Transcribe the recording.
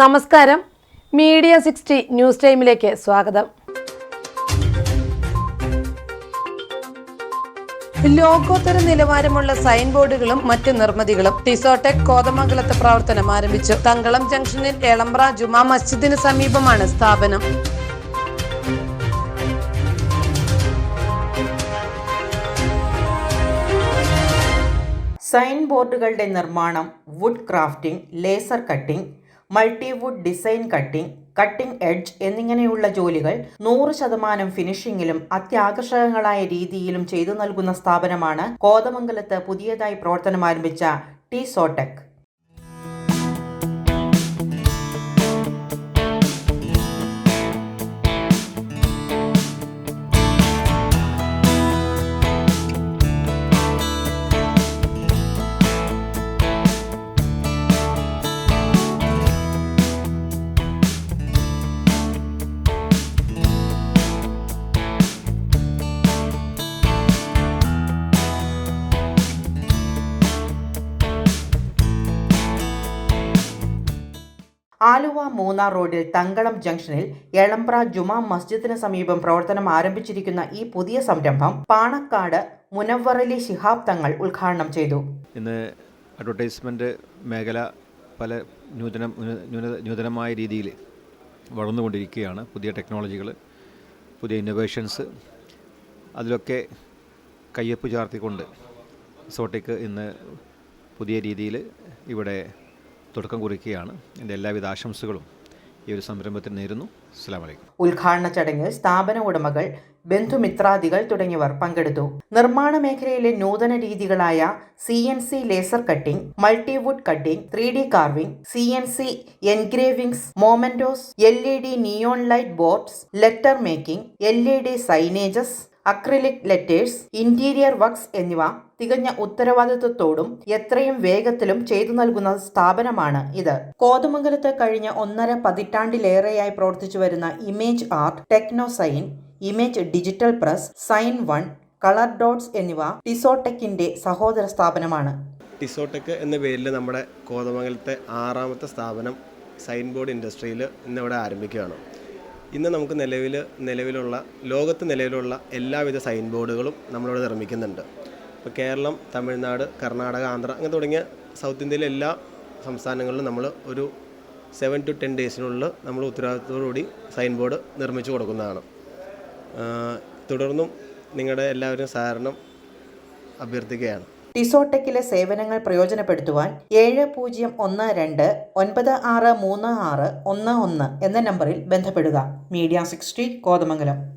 നമസ്കാരം. Media sixty news ടൈമിലേക്ക് സ്വാഗതം. ലോകോത്തര നിലവാരമുള്ള സൈൻ ബോർഡുകളും മറ്റ് നിർമ്മിതികളും ടിസോടെക് കോതമംഗലത്ത് പ്രവർത്തനം ആരംഭിച്ചു. തങ്കളം ജംഗ്ഷനിൽ എളമ്പ്ര ജുമാ മസ്ജിദിന് സമീപമാണ് സ്ഥാപനം. സൈൻ ബോർഡുകളുടെ നിർമ്മാണം wood crafting laser cutting multiwood design cutting cutting edge എന്നിങ്ങനെയുള്ള ജോലികൾ നൂറ് ശതമാനം ഫിനിഷിംഗിലും അത്യാകർഷകങ്ങളായ രീതിയിലും ചെയ്തു നൽകുന്ന സ്ഥാപനമാണ് കോതമംഗലത്ത് പുതിയതായി പ്രവർത്തനം ആരംഭിച്ച ടി സോടെക്. ആലുവ മൂന്നാർ റോഡിൽ തങ്കളം ജംഗ്ഷനിൽ എളമ്പ്ര ജുമാ മസ്ജിദിന് സമീപം പ്രവർത്തനം ആരംഭിച്ചിരിക്കുന്ന ഈ പുതിയ സംരംഭം പാണക്കാട് മുനവ്വറലി ശിഹാബ് തങ്ങൾ ഉദ്ഘാടനം ചെയ്തു. ഇന്ന് അഡ്വർടൈസ്മെന്റ് മേഖല പല നൂതന നൂതനമായ രീതിയിൽ വളർന്നുകൊണ്ടിരിക്കുകയാണ്. പുതിയ ടെക്നോളജികൾ പുതിയ ഇന്നൊവേഷൻസ് അതിലൊക്കെ കയ്യൊപ്പ് ചാർത്തിക്കൊണ്ട് സോട്ടിക്ക് ഇന്ന് പുതിയ രീതിയിൽ ഇവിടെ തുടക്കം കുറിക്കുകയാണ്. എന്റെ എല്ലാവിധ ആശംസകളും ഈ ഒരു സംരംഭത്തിന് നേരുന്നു. അസ്സാമലൈക്കും ഉദ്ഘാടന ചടങ്ങിൽ സ്ഥാപന ഉടമകൾ ബന്ധുമിത്രാദികൾ തുടങ്ങിയവർ പങ്കെടുത്തു. നിർമ്മാണ മേഖലയിലെ നൂതന രീതികളായ C N C laser cutting multiwood cutting three D carving C N C engravings mementos L E D neon light boards letter making L E D signages acrylic letters interior works എന്നിവ തികഞ്ഞ ഉത്തരവാദിത്വത്തോടും എത്രയും വേഗത്തിലും ചെയ്തു നൽകുന്ന സ്ഥാപനമാണ് ഇത്. കോതമംഗലത്ത് കഴിഞ്ഞ ഒന്നര പതിറ്റാണ്ടിലേറെയായി പ്രവർത്തിച്ചു വരുന്ന image art technosign image digital press sign one colour dots എന്നിവ ടിസോടെക്കിന്റെ സഹോദര സ്ഥാപനമാണ്. ടിസോടെക് എന്ന പേരിൽ നമ്മുടെ കോതമംഗലത്തെ ആറാമത്തെ സ്ഥാപനം സൈൻ ബോർഡ് ഇൻഡസ്ട്രിയിൽ ഇന്നിവിടെ ആരംഭിക്കുകയാണ്. ഇന്ന് നമുക്ക് നിലവിൽ നിലവിലുള്ള ലോകത്ത് നിലവിലുള്ള എല്ലാവിധ സൈൻ ബോർഡുകളും നമ്മളിവിടെ നിർമ്മിക്കുന്നുണ്ട്. ഇപ്പോൾ കേരളം തമിഴ്നാട് കർണാടക ആന്ധ്ര അങ്ങനെ തുടങ്ങിയ സൗത്ത് ഇന്ത്യയിലെ എല്ലാ സംസ്ഥാനങ്ങളിലും നമ്മൾ ഒരു സെവൻ ടു ടെൻ ഡേയ്സിനുള്ളിൽ നമ്മൾ ഉത്തരവാദിത്തത്തോടുകൂടി സൈൻ ബോർഡ് നിർമ്മിച്ചു കൊടുക്കുന്നതാണ്. തുടർന്നും നിങ്ങളുടെ എല്ലാവരും സഹകരണം അഭ്യർത്ഥിക്കുകയാണ്. ടിസോടെക്കിലെ സേവനങ്ങൾ പ്രയോജനപ്പെടുത്തുവാൻ ഏഴ് പൂജ്യം ഒന്ന് രണ്ട് ഒൻപത് ആറ് മൂന്ന് ആറ് ഒന്ന് ഒന്ന് എന്ന നമ്പറിൽ ബന്ധപ്പെടുക. Media sixty Kothamangalam.